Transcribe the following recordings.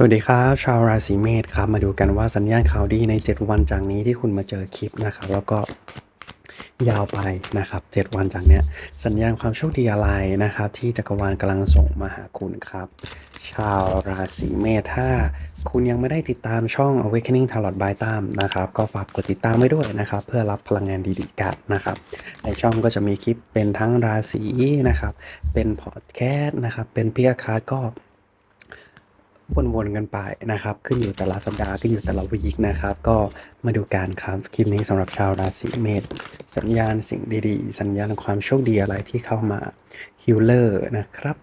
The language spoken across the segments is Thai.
สวัสดีครับชาวราศีเมษครับมาดูกันว่าสัญญาณข่าวดีใน 7 วันจากนี้ที่คุณมาเจอคลิปนะครับ แล้วก็ยาวไปนะครับ 7 วันจากเนี้ยสัญญาณความโชคดีอะไรนะครับ ที่จักรวาลกำลังส่งมาหาคุณครับ ชาวราศีเมษถ้าคุณยังไม่ได้ติดตามช่อง Awakening Tarot by ตามนะครับ ก็ฝากกดติดตามไว้ด้วยนะครับ เพื่อรับพลังงานดีๆกันนะครับ ในช่องก็จะมีคลิปเป็นทั้งราศีนะครับ เป็นพอดแคสต์นะครับ เป็นพิกคาร์ดก็ วนๆกันไปนะครับ ขึ้นอยู่แต่ละสัปดาห์ขึ้นอยู่แต่ละวีคนะครับ ก็มาดูกันครับคลิปนี้สำหรับชาวราศีเมษสัญญาณสิ่งดีๆ สัญญาณความโชคดีอะไรที่เข้ามาฮิลเลอร์นะครับ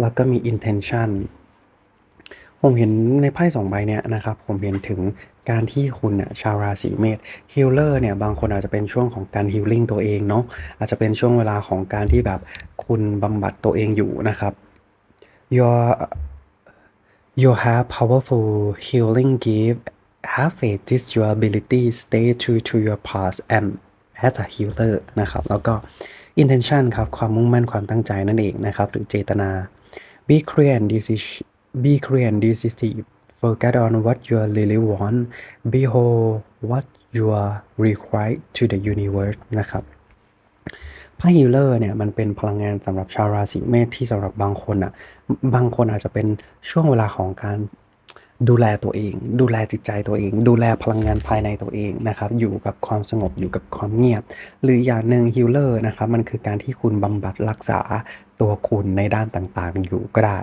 แล้วก็มี intention ผมเห็นในไพ่สองใบเนี่ยนะครับ ผมเห็นถึงการที่คุณน่ะชาวราศีเมษฮิลเลอร์เนี่ยบางคนอาจจะเป็นช่วงของการฮิลลิ่งตัวเองเนาะอาจจะเป็นช่วงเวลาของการที่แบบคุณบำบัดตัวเองอยู่นะครับ your You have powerful healing gift. Have faith is your ability. Stay true to your past and as a healer นะครับ แล้วก็ intention ครับ ความมุ่งมั่นความตั้งใจนั่นเองนะครับ หรือเจตนา be clear and decisive be clear and decisive focus on what you really want behold what you are required to the universe นะครับ ไพ่ฮิลเลอร์เนี่ยมันเป็นพลังงานสำหรับชาวราศีเมษที่สำหรับบางคนอะบางคนอาจจะเป็นช่วงเวลาของการดูแลตัวเอง ดูแลจิตใจตัวเอง ดูแลพลังงานภายในตัวเองนะครับ อยู่กับความสงบอยู่กับความเงียบ หรืออย่างหนึ่งฮิลเลอร์นะครับ มันคือการที่คุณบำบัดรักษาตัวคุณในด้านต่างๆ อยู่ก็ได้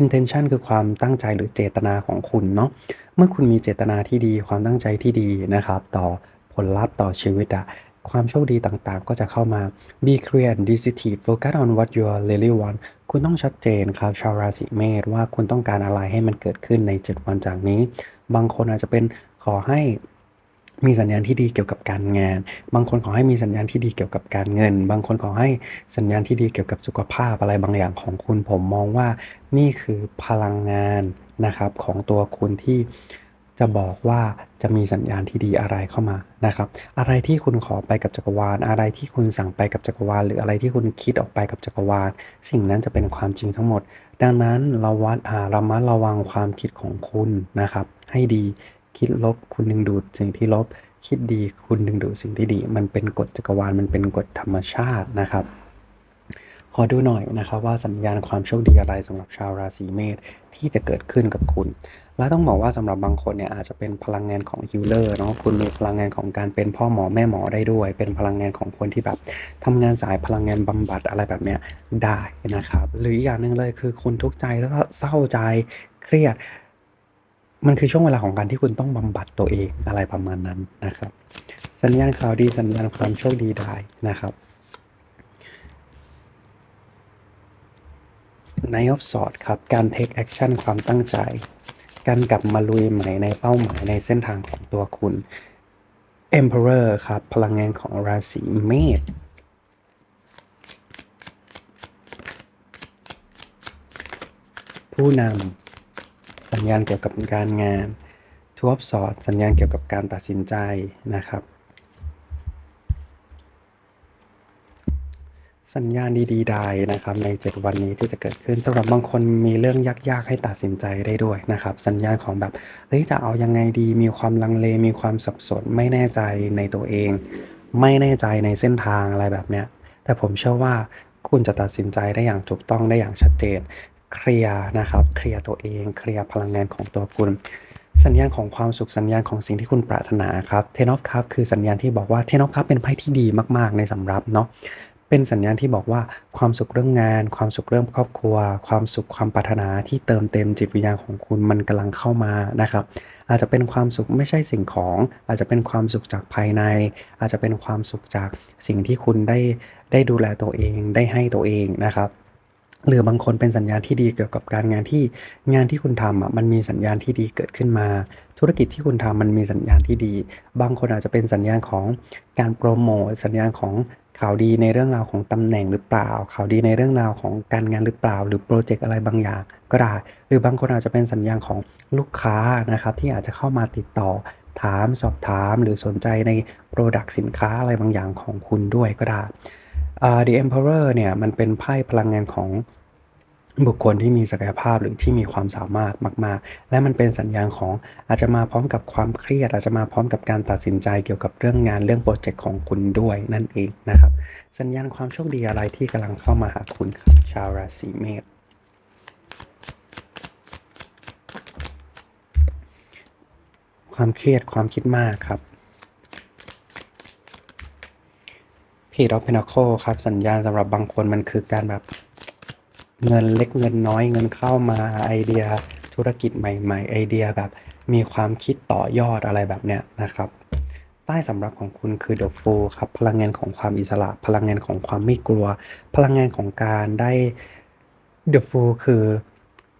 intention คือความตั้งใจหรือเจตนาของคุณเนาะเมื่อคุณมีเจตนาที่ดีความตั้งใจที่ดีนะครับ ต่อผลลัพธ์ต่อชีวิตอะ ความโชคดีต่างๆ ก็จะเข้ามา be clear and decisive focus on what you really want คุณต้องชัดเจนครับ ชาวราศีเมษว่าคุณต้องการอะไรให้มันเกิดขึ้นใน 7 วันจากนี้ บางคนอาจจะเป็นขอให้มีสัญญาณที่ดีเกี่ยวกับการงาน บางคนขอให้มีสัญญาณที่ดีเกี่ยวกับการเงิน บางคนขอให้สัญญาณที่ดีเกี่ยวกับสุขภาพอะไรบางอย่างของคุณผมมองว่านี่คือพลังงานนะครับของตัวคุณที่ จะบอกว่าจะมีสัญญาณที่ดีอะไรเข้ามานะครับ อะไรที่คุณขอไปกับจักรวาล อะไรที่คุณสั่งไปกับจักรวาล หรืออะไรที่คุณคิดออกไปกับจักรวาล สิ่งนั้นจะเป็นความจริงทั้งหมด ดังนั้นเราวัดอาระมัดระวังความคิดของคุณนะครับ ให้ดีคิดลบคุณดึงดูดสิ่งที่ลบ คิดดีคุณดึงดูดสิ่งที่ดี มันเป็นกฎจักรวาลมันเป็นกฎธรรมชาตินะครับขอดูหน่อยนะครับว่าสัญญาณความโชคดีอะไรสำหรับชาวราศีเมษที่จะเกิดขึ้นกับคุณ และต้องบอกว่าสำหรับบางคนเนี่ยอาจจะเป็นพลังงานของฮิลเลอร์เนาะคุณมีพลังงานของการเป็นพ่อหมอแม่หมอได้ด้วย เป็นพลังงานของคนที่แบบทำงานสายพลังงานบำบัดอะไรแบบเนี้ยได้นะครับ หรืออีกอย่างหนึ่งเลยคือคุณทุกข์ใจแล้วเศร้าใจเครียด มันคือช่วงเวลาของการที่คุณต้องบำบัดตัวเองอะไรประมาณนั้นนะครับ สัญญาณข่าวดีสัญญาณความโชคดีได้นะครับในออฟสอดครับ การ take action ความตั้งใจ การกลับมาลุยใหม่ในเป้าหมายในเส้นทางของตัวคุณ Emperor ครับ พลังงานของราศีเมษผู้นำสัญญาณเกี่ยวกับการงานทูออฟสอดสัญญาณเกี่ยวกับการตัดสินใจนะครับ สัญญาณดีๆได้นะครับใน 7 วันนี้ที่จะเกิดขึ้นสำหรับบางคนมีเรื่องยากๆให้ตัดสินใจได้ด้วยนะครับสัญญาณของแบบเฮ้ยจะเอายังไงดี มีความลังเลมีความสับสนไม่แน่ใจในตัวเอง ไม่แน่ใจในเส้นทางอะไรแบบเนี้ยแต่ผมเชื่อว่าคุณจะตัดสินใจได้อย่างถูกต้องได้อย่างชัดเจน เคลียร์นะครับเคลียร์ตัวเองเคลียร์พลังงานของตัวคุณสัญญาณของความสุขสัญญาณของสิ่งที่คุณปรารถนาครับเทนอฟครับคือสัญญาณที่บอกว่าเทนอฟครับเป็นไพ่ที่ดีมากๆในสำรับเนาะ เป็นสัญญาณที่บอกว่าความสุขเรื่องงาน ความสุขเรื่องครอบครัว ความสุขความปรารถนาที่เติมเต็มจิตวิญญาณของคุณมันกำลังเข้ามานะครับ อาจจะเป็นความสุขไม่ใช่สิ่งของ อาจจะเป็นความสุขจากภายใน อาจจะเป็นความสุขจากสิ่งที่คุณได้ได้ดูแลตัวเอง ได้ให้ตัวเองนะครับ หรือบางคนเป็นสัญญาณที่ดีเกี่ยวกับการงานที่งานที่คุณทำอะมันมีสัญญาณที่ดีเกิดขึ้นมา ธุรกิจที่คุณทำมันมีสัญญาณที่ดี บางคนอาจจะเป็นสัญญาณของการโปรโมทสัญญาณของข่าวดีในเรื่องราวของตำแหน่งหรือเปล่า ข่าวดีในเรื่องราวของการงานหรือเปล่า หรือโปรเจกต์อะไรบางอย่างก็ได้ หรือบางคนอาจจะเป็นสัญญาณของลูกค้านะครับที่อาจจะเข้ามาติดต่อถามสอบถาม หรือสนใจในโปรดักต์สินค้าอะไรบางอย่างของคุณด้วยก็ได้ uh, The Emperor เนี่ยมันเป็นไพ่พลังงานของบุคคลที่มีศักยภาพหรือที่มีความสามารถมาก ๆ และมันเป็นสัญญาณของอาจจะมาพร้อมกับความเครียด อาจจะมาพร้อมกับการตัดสินใจเกี่ยวกับเรื่องงานเรื่องโปรเจกต์ของคุณด้วยนั่นเองนะครับ สัญญาณความโชคดีอะไรที่กำลังเข้ามาหาคุณครับชาวราศีเมษความเครียดความคิดมากครับ พีดออฟเพน a คครับ สัญญาณสำหรับบางคนมันคือการแบบเงินเล็กเงินน้อยเงินเข้ามาไอเดียธุรกิจใหม่ ๆ ไอเดียแบบมีความคิดต่อยอดอะไรแบบเนี้ยนะครับ ใต้สำหรับของคุณคือ The Fool ครับ พลังงานของความอิสระ พลังงานของความไม่กลัว พลังงานของการได้ The Fool คือ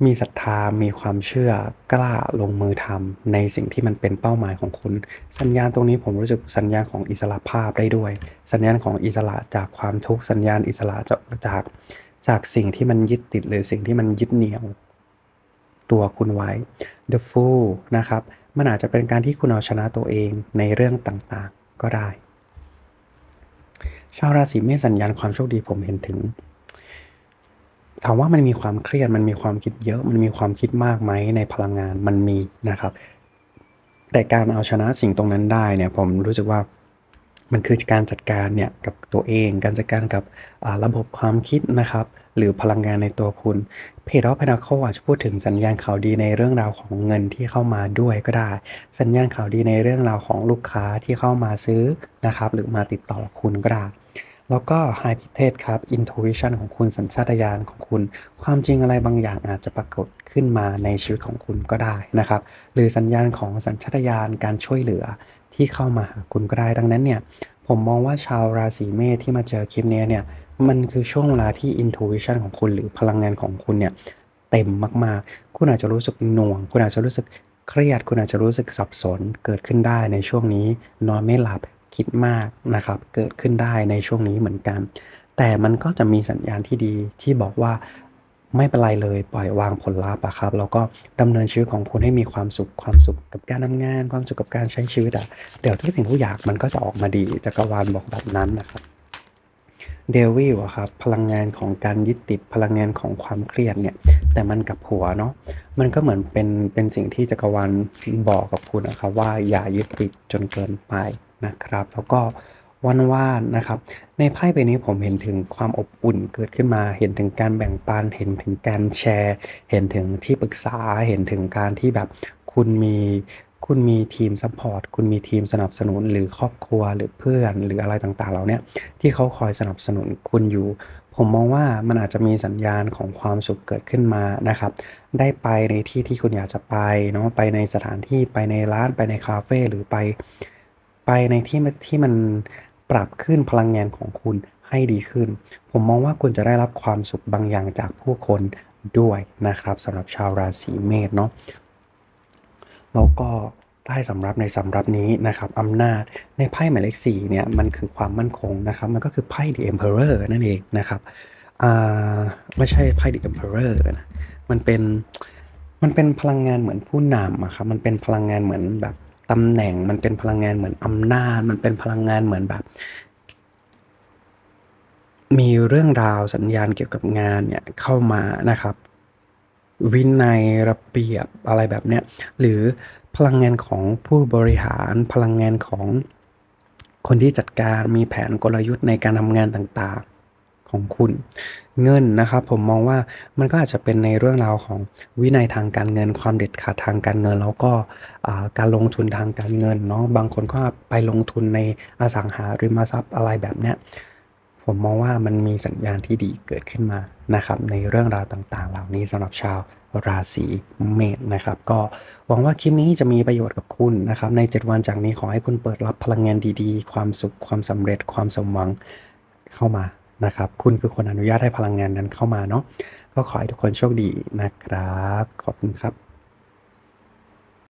มีศรัทธา มีความเชื่อกล้าลงมือทำในสิ่งที่มันเป็นเป้าหมายของคุณ สัญญาณตรงนี้ผมรู้สึกสัญญาณของอิสระภาพได้ด้วย สัญญาณของอิสระจากความทุกข์สัญญาณอิสระจากจากจากสิ่งที่มันยึดติดหรือสิ่งที่มันยึดเหนี่ยว ตัวคุณไว้ The Fool นะครับ มันอาจจะเป็นการที่คุณเอาชนะตัวเองในเรื่องต่างๆก็ได้ ชาวราศีเมษสัญญาณความโชคดีผมเห็นถึง ถามว่ามันมีความเครียดมันมีความคิดเยอะ มันมีความคิดมากไหมในพลังงานมันมีนะครับ แต่การเอาชนะสิ่งตรงนั้นได้เนี่ยผมรู้สึกว่ามันคือการจัดการเนี่ยกับตัวเอง การจัดการกับระบบความคิดนะครับ หรือพลังงานในตัวคุณ เพจออฟพนาโคอาจจะพูดถึงสัญญาณข่าวดีในเรื่องราวของเงินที่เข้ามาด้วยก็ได้ สัญญาณข่าวดีในเรื่องราวของลูกค้าที่เข้ามาซื้อนะครับ หรือมาติดต่อคุณก็ได้ แล้วก็ High p i t e ครับ Intuition ของคุณสัญชาตญาณของคุณ ความจริงอะไรบางอย่างอาจจะปรากฏขึ้นมาในชีวิตของคุณก็ได้นะครับ หรือสัญญาณของสัญชาตญาณการช่วยเหลือที่เข้ามาหาคุณก็ได้ ดังนั้นเนี่ย ผมมองว่าชาวราศีเมษที่มาเจอคลิปนี้เนี่ย มันคือช่วงเวลาที่ intuition ของคุณหรือพลังงานของคุณเนี่ยเต็มมากๆ คุณอาจจะรู้สึกหน่วง คุณอาจจะรู้สึกเครียด คุณอาจจะรู้สึกสับสนเกิดขึ้นได้ในช่วงนี้ นอนไม่หลับ คิดมากนะครับ เกิดขึ้นได้ในช่วงนี้เหมือนกัน แต่มันก็จะมีสัญญาณที่ดีที่บอกว่าไม่เป็นไรเลยปล่อยวางผลลัพธ์อะครับแล้วก็ดำเนินชีวิตของคุณให้มีความสุขความสุขกับการทำงาน ความสุขกับการใช้ชีวิตอะเดี๋ยวทุกสิ่งทุกอย่างมันก็จะออกมาดีจักรวาลบอกแบบนั้นนะครับเดวิลอะครับพลังงานของการยึดติดพลังงานของความเครียดเนี่ย แต่มันกับหัวเนาะมันก็เหมือนเป็นเป็นสิ่งที่จักรวาลบอกกับคุณนะครับว่าอย่ายึดติดจนเกินไป นะครับ แล้วก็วันว่านนะครับ ในไพ่ใบนี้ผมเห็นถึงความอบอุ่นเกิดขึ้นมา เห็นถึงการแบ่งปัน เห็นถึงการแชร์ เห็นถึงที่ปรึกษา เห็นถึงการที่แบบคุณมีคุณมีทีมซัพพอร์ต คุณมีทีมสนับสนุน หรือครอบครัว หรือเพื่อน หรืออะไรต่างๆเหล่านี้ที่เขาคอยสนับสนุนคุณอยู่ ผมมองว่ามันอาจจะมีสัญญาณของความสุขเกิดขึ้นมานะครับ ได้ไปในที่ที่คุณอยากจะไปเนาะ ไปในสถานที่ ไปในร้าน ไปในคาเฟ่ หรือไป ไปในที่ที่มันปรับขึ้นพลังงานของคุณให้ดีขึ้น ผมมองว่าคุณจะได้รับความสุขบางอย่างจากผู้คนด้วยนะครับสำหรับชาวราศีเมษเนาะแล้วก็ใต้สำรับในสำรับนี้นะครับอำนาจในไพ่หมายเลขสี่เนี่ยมันคือความมั่นคงนะครับ มันก็คือไพ่ The Emperor นั่นเองนะครับอ่าไม่ใช่ไพ่ The Emperor นะมันเป็นมันเป็นพลังงานเหมือนผู้นำอะครับมันเป็นพลังงานเหมือนแบบ ตำแหน่งมันเป็นพลังงานเหมือนอำนาจ มันเป็นพลังงานเหมือนแบบ มีเรื่องราวสัญญาณเกี่ยวกับงานเนี่ยเข้ามานะครับ วินัยระเบียบอะไรแบบเนี้ยหรือพลังงานของผู้บริหารพลังงานของคนที่จัดการมีแผนกลยุทธ์ในการทำงานต่าง ของคุณ เงินนะครับผมมองว่ามันก็อาจจะเป็นในเรื่องราวของวินัยทางการเงิน ความเด็ดขาดทางการเงิน แล้วก็การลงทุนทางการเงินเนาะบางคนก็ไปลงทุนในอสังหาริมทรัพย์อะไรแบบเนี้ยผมมองว่ามันมีสัญญาณที่ดีเกิดขึ้นมานะครับ ในเรื่องราวต่างๆ เหล่านี้สำหรับชาวราศีเมษนะครับ ก็หวังว่าคลิปนี้จะมีประโยชน์กับคุณนะครับ ใน 7 วันจากนี้ขอให้คุณเปิดรับพลังงานดีๆ ความสุขความสำเร็จความสมหวังเข้ามา นะครับ คุณคือคนอนุญาตให้พลังงานนั้นเข้ามาเนาะ ก็ขอให้ทุกคนโชคดีนะครับ ขอบคุณครับ